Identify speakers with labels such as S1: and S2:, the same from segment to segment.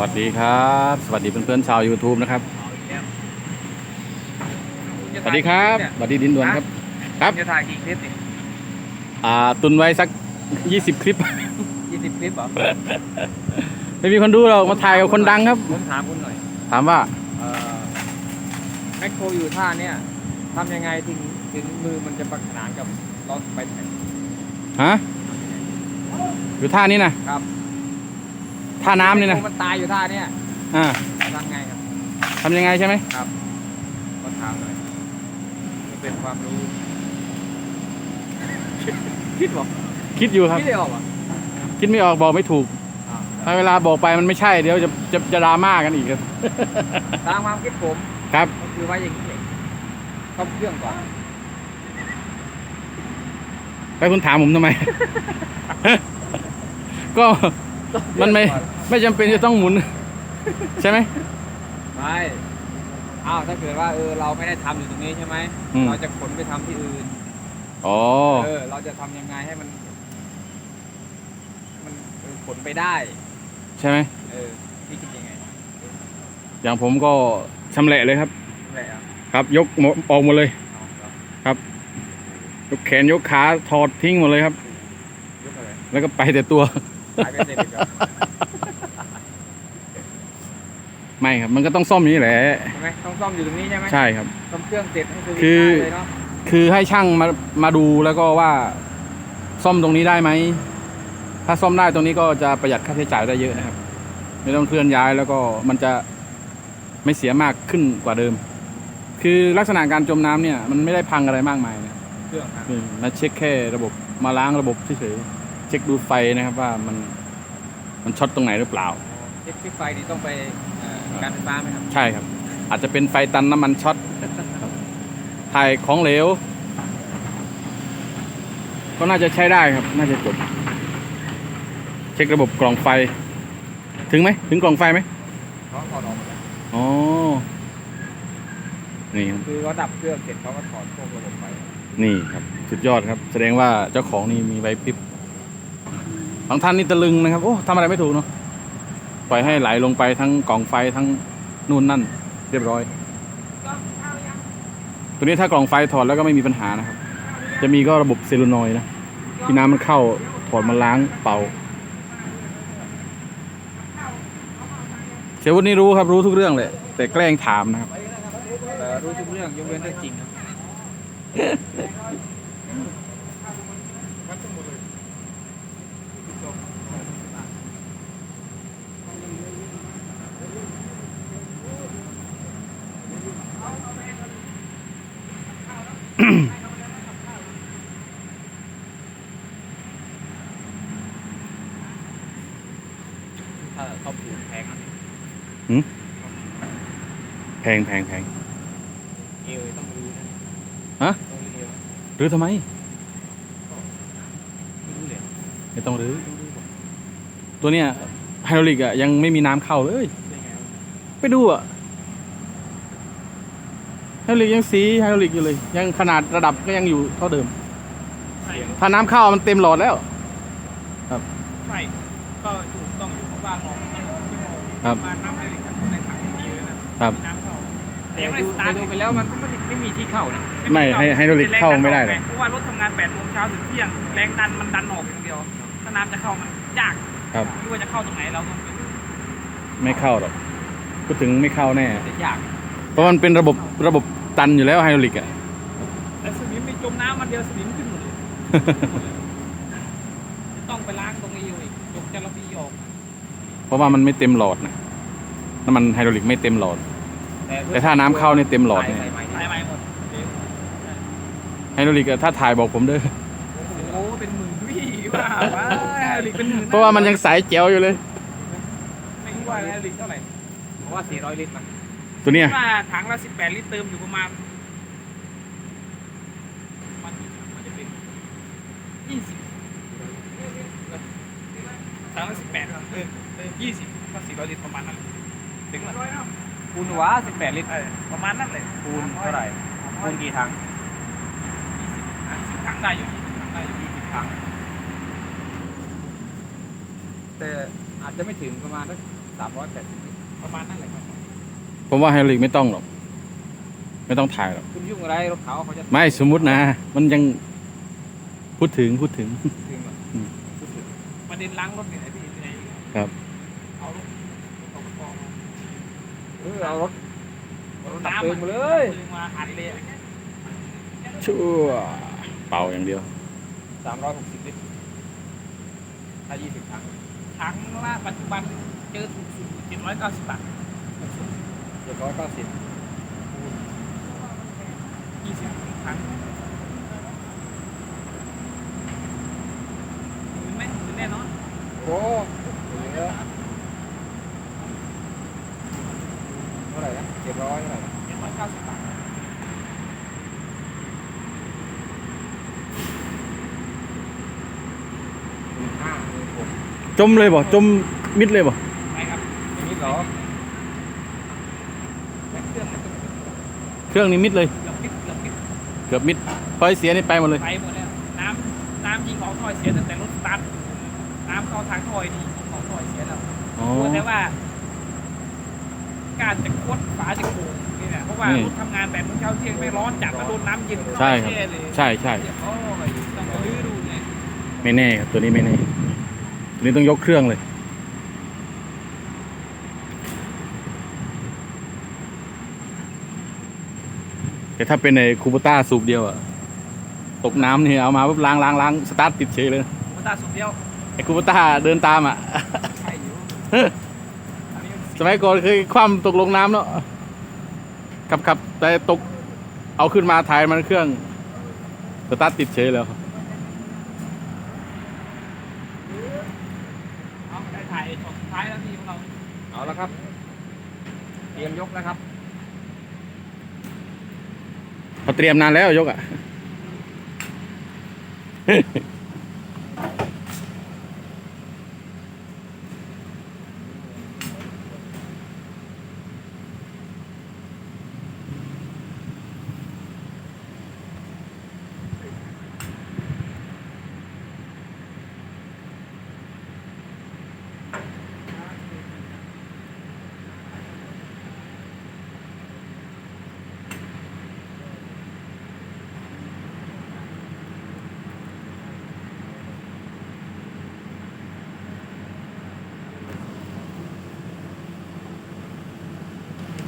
S1: วัสดีครับ สวัสดีเพื่อนๆชาว YouTube นะครับ สวัสดีครับสวัสดีดินด่วนครับ ครับ
S2: จะถ่ายกี่คลิปนี่
S1: อ่าตุนไว้สัก 20 คลิป
S2: ยี่สิบคลิปเหรอ
S1: ไม่มีคนดูหรอกมาถ่ายกับคนดังครับ
S2: ผมถามคุณหน่อย
S1: ถามว่า
S2: เอ่อแมคโครอยู่ท่าเนี่ยทำยังไงถึงถึงมือมันจะประสานกับล้อสไปแท็ก
S1: ฮะอยู่ท่านี้นะครับ ท่าน้ำนี่นะ
S2: แมคโครมันตายอยู่ท่าเนี่ย
S1: อ่า
S2: ทำไงครับ
S1: ทำยังไงใช่ไหม
S2: ก็ถามหน่อยมันเป็นความรู้ คิดบอก
S1: คิดอยู่ครับ
S2: คิดได้ออกเหรอ
S1: คิดไม่ออกบอกไม่ถูก
S2: อ้าว
S1: ถ้าเวลาบอกไปมันไม่ใช่เดี๋ยวจะจะจะดราม่ากันอีกครับ
S2: ตามความคิดผม
S1: ครับ
S2: ก็คือว่าอย่างนี้เองต้มเครื่องก่อน
S1: ไปคุณถามผมทำไม ก็ มันไม่ไม่จำเป็นจะต้องหมุน ใช่ไหม
S2: ไม่อ้าวถ้าเกิดว่าเออเราไม่ได้ทำอยู่ตรงนี้ใช่ไหม
S1: อืม
S2: เราจะขนไปทำที่อื่น
S1: อ๋อ
S2: เออเราจะทำยังไงให้มัน มันเออขนไปได้
S1: ใช่ไหม
S2: เออพี่คิดยังไง
S1: อย่างผมก็ชำแหละเลยครับ
S2: อะไรอะ
S1: ครับ ยกหมดออกหมดเลย
S2: เอาเหรอย
S1: กแขนยกขาถอดทิ้งหมดเลยครับ
S2: ยกอะไร
S1: แล้วก็ไปแต่ตัว
S2: ขายไปเสร็จอีกเหรอ
S1: ไม่ครับ มันก็ต้องซ่อมอย่างนี้แหละ
S2: ใช่ไหมต้องซ่อมอยู่ตรงนี้ใช่ไหม
S1: ใช่ครับ
S2: ซ่อมเครื่องเสร็จให้ดู
S1: คือ
S2: ได้เลยเนาะ
S1: คือให้ช่างมามาดูแล้วก็ว่าซ่อมตรงนี้ได้ไหม ถ้าซ่อมได้ตรงนี้ก็จะประหยัดค่าใช้จ่ายได้เยอะนะครับ ไม่ต้องเคลื่อนย้ายแล้วก็มันจะไม่เสียมากขึ้นกว่าเดิม คือลักษณะการจมน้ำเนี่ย มันไม่ได้พังอะไรมากมายนะ
S2: เครื่องครับ
S1: คือมาเช็คแค่ระบบมาล้างระบบเฉยๆ เช็คดูไฟนะครับว่ามันมันช็อตตรงไหนหรือเปล่า
S2: เช็คที่ไฟนี่ต้องไปเอ่อการไฟฟ้าไหมครับ
S1: ใช่ครับ อาจจะเป็นไฟตันน้ำมันช็อตครับถ่ายของเหลว ก็น่าจะใช้ได้ครับ น่าจะจบเช็คระบบกล่องไฟ ถึงไหม ถึงกล่องไฟไหม
S2: เขาถอดออกหมดแล้ว
S1: อ๋อ นี่ครับ
S2: คือเขาดับเครื่องเสร็จเขาก็ถอดพวกระบบไป
S1: นี่ครับ สุดยอดครับ แสดงว่าเจ้าของนี่มีใบพริบ บางท่านนี่ตะลึงนะครับโอ้ทำอะไรไม่ถูกเนาะปล่อยให้ไหลลงไปทั้งกล่องไฟทั้งนู่นนั่น เรียบร้อย ตัวนี้ถ้ากล่องไฟถอดแล้วก็ไม่มีปัญหานะครับ จะมีก็ระบบเซลูนอยนะที่น้ำมันเข้าถอดมาล้างเป่าเชฟวุฒินี่รู้ครับรู้ทุกเรื่องเลยแต่แกล้งถามนะครับ
S2: รู้ทุกเรื่องยกเว้นเรื่องจริงครับ ถ้าเขาผูกแพงนะ
S1: แพ งแพงแพง
S2: เอวต้องรู้นะ
S1: ฮะ
S2: ต้องรู้เอว
S1: หรือทำไม
S2: ไม่รู้เลย
S1: ไม่ต้องรื้อ
S2: ต้องรู้ก่อน
S1: ตัวเนี้ยไฮดรอลิกอะยังไม่มีน้ำเข้าเลย
S2: ได้ไงวะ
S1: ไปดูอะไฮดรอลิกยังสีไฮดรอลิกอยู่เลย ยังขนาดระดับก็ยังอยู่เท่าเดิม
S3: ไม่
S1: ถ้าน้ำเข้ามันเต็มหลอดแล้ว
S3: ไม่ก็ถูกต้องอยู่เพราะว่ามองชั่วโมงชั่วโมง
S1: ครับ
S3: มาน้ำในในถังดีเลยนะครับมีน้ำเข้า
S2: แต่ดูแต่ดูไปแล้วมันก็ไม่ไม่มีที่เข้านะ
S1: ไม่ให้ไฮดรอลิกเข้าไม่ได้หรอก
S3: เพราะว่ารถทำงาน8โมงเช้าถึงเที่ยงแรงดันมันดันออกอย่างเดียวถ้าน้ำจะเข้ามันยาก
S1: ครับ
S3: ไม่รู้ว่าจะเข้าตรงไหนเราต้องไปดู
S1: ไม่เข้าหรอกพูดถึงไม่เข้าแน่
S2: แต่ยาก
S1: เพราะมันเป็นระบบระบบตันอยู่แล้วไฮดรอลิกอะ
S3: แต่สนิมไปจมน้ำมันเดียวสนิมขึ้นหมดเลยจะต้องไปล้างตรงนี้อยู่อีกยกจระบีออก
S1: เพราะว่ามันไม่เต็มหลอดนะน้ำมันไฮดรอลิกไม่เต็มหลอด แต่ถ้าน้ำเข้าเนี่ยเต็มหลอดเนี่ย
S2: ใส่ไม้
S3: สายใหม่หมดเดี๋ยว
S1: ไฮดรอลิกอะถ้าถ่ายบอกผมเด้อ
S3: โอ้เป็นหมื่นวี่ว่าว่าหลิกเป็นหมื่น
S1: เพราะว่ามันยังสายแจ๋วอยู่เลย
S3: ไม่รู้ว่าหลิกเท่าไหร่
S2: เพราะว่า 400 ลิตรมัน
S1: ตัวเนี้ย
S3: ว่าถังละสิบแปดลิตรเติมอยู่ประมาณมันมันจะเป็นยี่สิบถังละสิบแปดเออเติมยี่สิบก็สี่ร้อยลิตรประมาณนั้นถึงไหม
S2: คูณหัว18 ลิตร
S3: เออประมาณนั้นเลย
S2: คูณเท่าไหร่ คูณกี่ถัง
S3: ยี่สิบอะสิบถังได้อยู่ยี่สิบถังได้อยู่ยี่สิบถัง
S2: แต่อาจจะไม่ถึงประมาณสักสามร้อยแปดสิบ
S3: ประมาณนั้นแหละครับ
S1: ผมว่าไฮดรอลิกไม่ต้องหรอก ไม่ต้องถ่ายหรอก
S2: คุณยุ่งอะไรรถเขาเขาจะ
S1: ไม่สมมุตินะ มันยังพูดถึงพูดถึง
S2: ถึงแบบ
S3: ประเด็นล้างรถเนี่ยไอ้พี่ที่ไหน
S1: ครับ
S3: เอารถเอากระป๋องมา
S2: เออเอารถเอารถดับ
S3: น้ำ
S2: เพลิงมาเลย
S3: ดึงมาอัดเลย
S1: ชั่วเป่าอย่างเดียว
S2: สามร้อยหกสิบลิตรถ้ายี่สิบถัง
S3: ถังละปัจจุบันเจอถูกสุดเจ็ดร้อยเก้าสิบบาท
S2: เจ็ดร้อยเก้าสิบ
S3: ยี่สิบถังหมื่นไหมหมื่นแน่นอน
S2: โอ้เหลือเท่าไหร่นะเจ็ดร้อยเท่าไหร่นะ
S3: เจ็ดร้อยเก้าสิบบาท
S2: หมื่นห้าหมื่นหก
S1: จมเลยบ่จมมิดเลยบ่
S3: ไปครับ
S2: อย่างนี้เหรอ
S3: แม็กเครื่องมันก็
S1: เครื่องนี้มิดเลย
S3: เกือบปิดเกือบปิด
S1: เกือบมิดพอไอเสียนี่ไปหมดเลย
S3: ไปหมดแล้ว น้ำน้ำยิงออกท่อยเสียตั้งแต่รถสตาร์ทน้ำเข้าทางท่อยนี่ยิงออกท่อยเสียแล้ว
S1: อ๋อ
S3: กลัวแต่ว่า การจะคดฝาจะโขงนี่แหละเพราะว่า
S1: นี่
S3: รถทำงานแบบเช้าเที่ยงไม่ร้อนจัดมาโดนน้ำเย็นเข้า
S1: ใช่ครับ
S3: แช่เลย
S1: ใช่ใช่
S3: เดี๋ยวโอ้ยต้องมาลื้อดูไง
S1: ไม่แน่ครับตัวนี้ไม่แน่ตัว นี้ต้องยกเครื่องเลยแต่ถ้าเป็นในคูปต้าสูบเดียวอะตกน้ำนี่เอามาปุ๊บล้างล้างล้างสตาร์ทติดเฉยเลย
S3: มันตาสุดเดียว
S1: ไอ้คูปต้าเดินตามอะ
S3: ใช่อยู่อันนี้มัน
S1: สมัยก่อนเคยคว่ำตกลงน้ำเนาะขับขับแต่ตกเอาขึ้นมาถ่ายมันเครื่องสตาร์ทติดเฉยแล้วครับ
S3: เอาได้ถ่ายช็อตสุดท้ายแล้วพี่ของเรา
S2: เอาละครับ เตรียมยกนะครับ
S1: เขาเตรียมนานแล้วยกอะ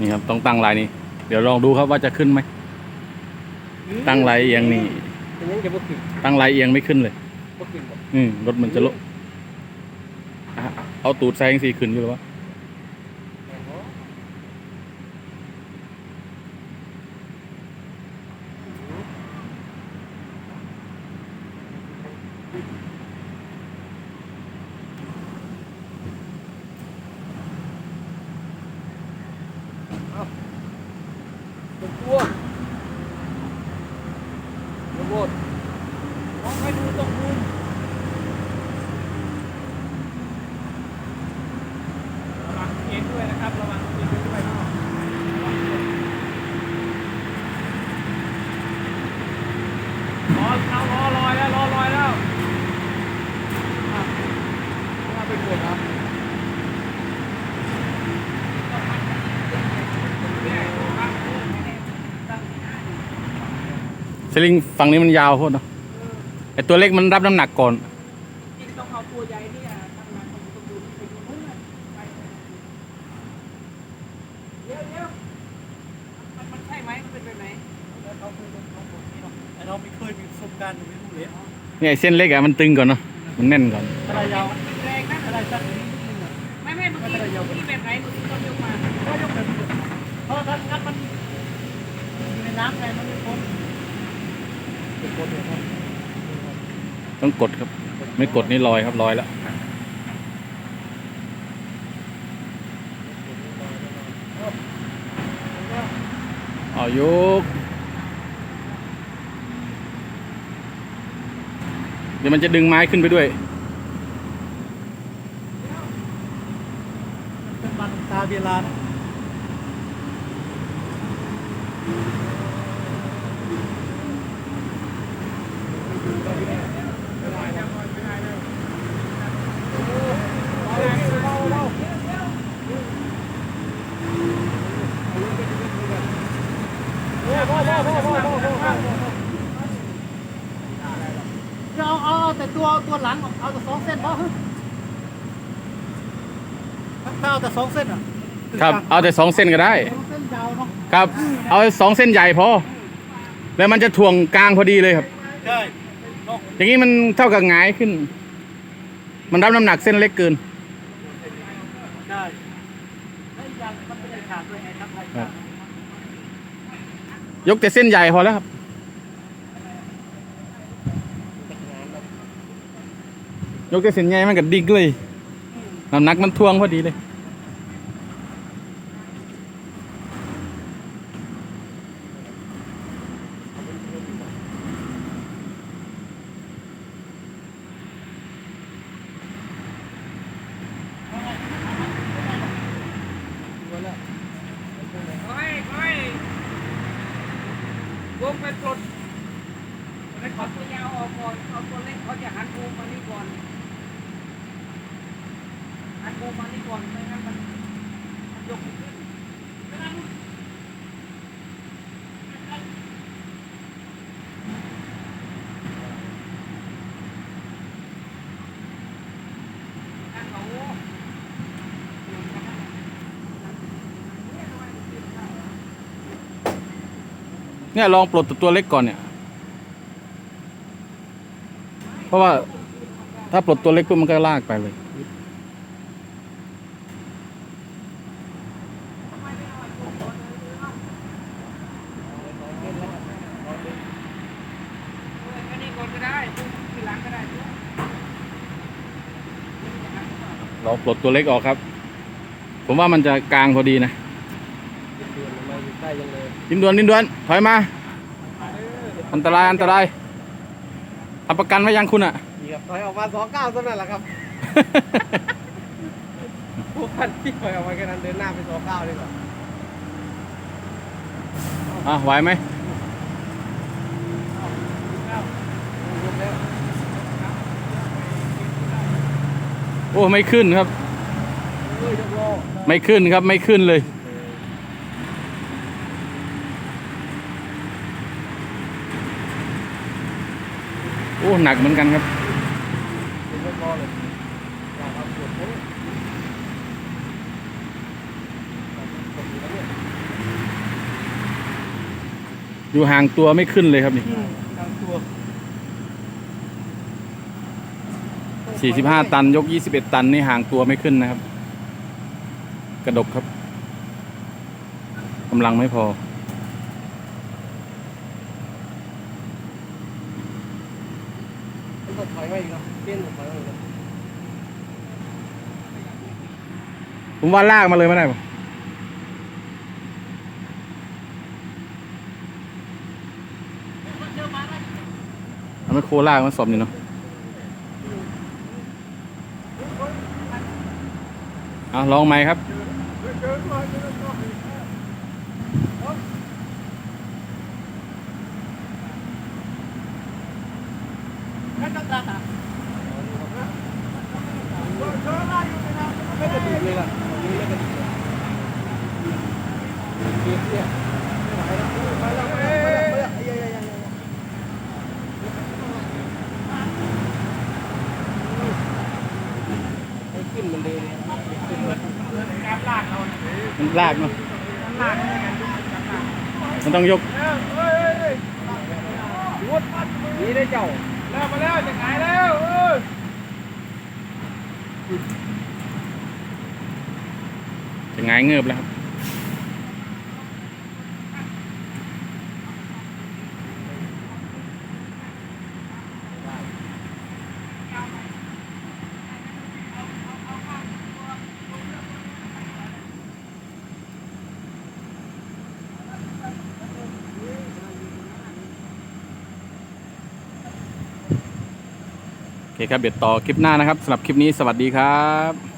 S1: นี่ครับต้องตั้งลายนี้ เดี๋ยวลองดูครับว่าจะขึ้นไหม ตั้งลายเอียงนี่
S2: เป็นยังจะบ่ขึ้น
S1: ตั้งลายเอียงไม่ขึ้นเลย
S2: บ่ขึ้นบ่
S1: อืมรถมันจะลดอะเอาตูดแซงสีขึ้นอยู่หรือวะ
S2: โอ้โหเอาเป็นตัวโรบอท
S3: มองไปดูตรงมุมระวังเองด้วยนะครับระวังเองด้วยนะระวังด้วยรอเอารอลอยแล้วรอลอยแล้ว
S2: มาเป็นคนครับ
S1: สลิงฝั่งนี้มันยาวโคตรเนอะไอตัวเล็กมันรับน้ำหนักก่อน
S3: ที่ต้องเอาตัวใหญ่เนี่ยทำงานตรงตรงนู้นไปตรงนู้นน่ะไปเดี๋ยวเดี๋ยวมันมันใช่ไหมมันเป็นแบบไหนแล้วเขาคุยกันเขาบอกนี่หรอก
S4: แต่เราไม่เคยมีประสบการณ์ไม่รู้เลย
S1: เนี่ยไอ้เส้นเล็กอะมันตึงก่อนเนาะมันแน่นก่อน
S4: ถ้าเรายาว
S3: มันเป็นแรงนะ
S4: ถ้าเราสั้นนี้
S3: ไม่ไม่เมื่อกี้เมื่อกี้แบบไหนเมื่อกี้ต้องยกมา
S4: ก็ยกแบบนี้เพราะถ้างัดมันอยู่ในน้ำไงมันไม่พ้น
S1: ต้องกดครับ ไม่กดนี่ลอยครับลอยแล้วเอายกเดี๋ยวมันจะดึงไม้ขึ้นไปด้วย
S4: เป็นมันตาเบียร์ลานะ
S2: เอา
S4: เอาแต่ตัวตัวหลังเอาแต่สองเส้นพอถ้าเอาแต่สองเส้นอะ
S1: ครับ เอาแต่สองเส้นก็ได้
S4: สองเส้นยาวเนาะ
S1: ครับ เอาสองเส้นใหญ่พอ แล้วมันจะถ่วงกลางพอดีเลยครับ
S4: ใช่
S1: อย่างนี้มันเท่ากับหงายขึ้น มันรับน้ำหนักเส้นเล็กเกิน
S4: ใช่แล้วอย่างมันไม่ได้ขาดด้วยไงครับ
S1: ยกแต่เส้นใหญ่พอแล้วครับ ยกแต่เส้นใหญ่มันก็ดิ่งเลยน้ำหนักมันทวงพอดีเลย
S3: ขอให้ขอให้วงไปปลดไปขอตัวยาวออกก่อนเอาตัวเล็กเขาจะหันวงมานี่ก่อนหันวงมานี่ก่อนไม่งั้นมันมันยกไม่ขึ้นไม่งั้นนั่นเขา
S1: เนี่ยลองปลดตัวเล็กก่อนเนี่ย เพราะว่าถ้าปลดตัวเล็กปุ๊บมันก็ลากไปเลย
S3: ล
S1: องปลดตัวเล็กออกครับ ผมว่ามันจะกลางพอดีนะ ดินดวนดินดวนถอยมา อันตรายอันตรายทำประกันไว้ยังคุณอะ
S2: เหยียบถอยออกมาสองก้าวเท่านั้นแหละครับผู้พันที่ถอยออกมาแค่นั้นเดินหน้าไปสองก้าวดีกว่า
S1: อะไหวไหมโอ้ไม่ขึ้นครับ
S2: เฮ้ยยกโล
S1: ไม่ขึ้นครับไม่ขึ้นเลย อ้หนักเหมือนกันครับ
S2: อยู่
S1: ห่างตัวไม่ขึ้นเลยครับนี่สี่สิบห้าตันยกยี่สิบเอ็ดตันนี่ห่างตัวไม่ขึ้นนะครับ กระดกครับกำลังไม่พอ
S2: มันก็ถอยมาอีกเนาะเปี้ยนถอยมาอีกเนาะ
S1: ผมว่าลากมาเลยไม่ได้ปะเอาไม่โคลากมันสอบนี่เนาะ เอาลองไหมครับ
S2: ไม่ ขึ้นมันเลา
S3: กเรา
S1: มันลากเนาะมันต้องยก
S2: นี่ได้เจ้า
S3: แล้วมาแล้วจะหายแล้วเออ
S1: จะหงายเงือบแล้วครับ ครับเดี๋ยดต่อคลิปหน้านะครับสำหรับคลิปนี้สวัสดีครับ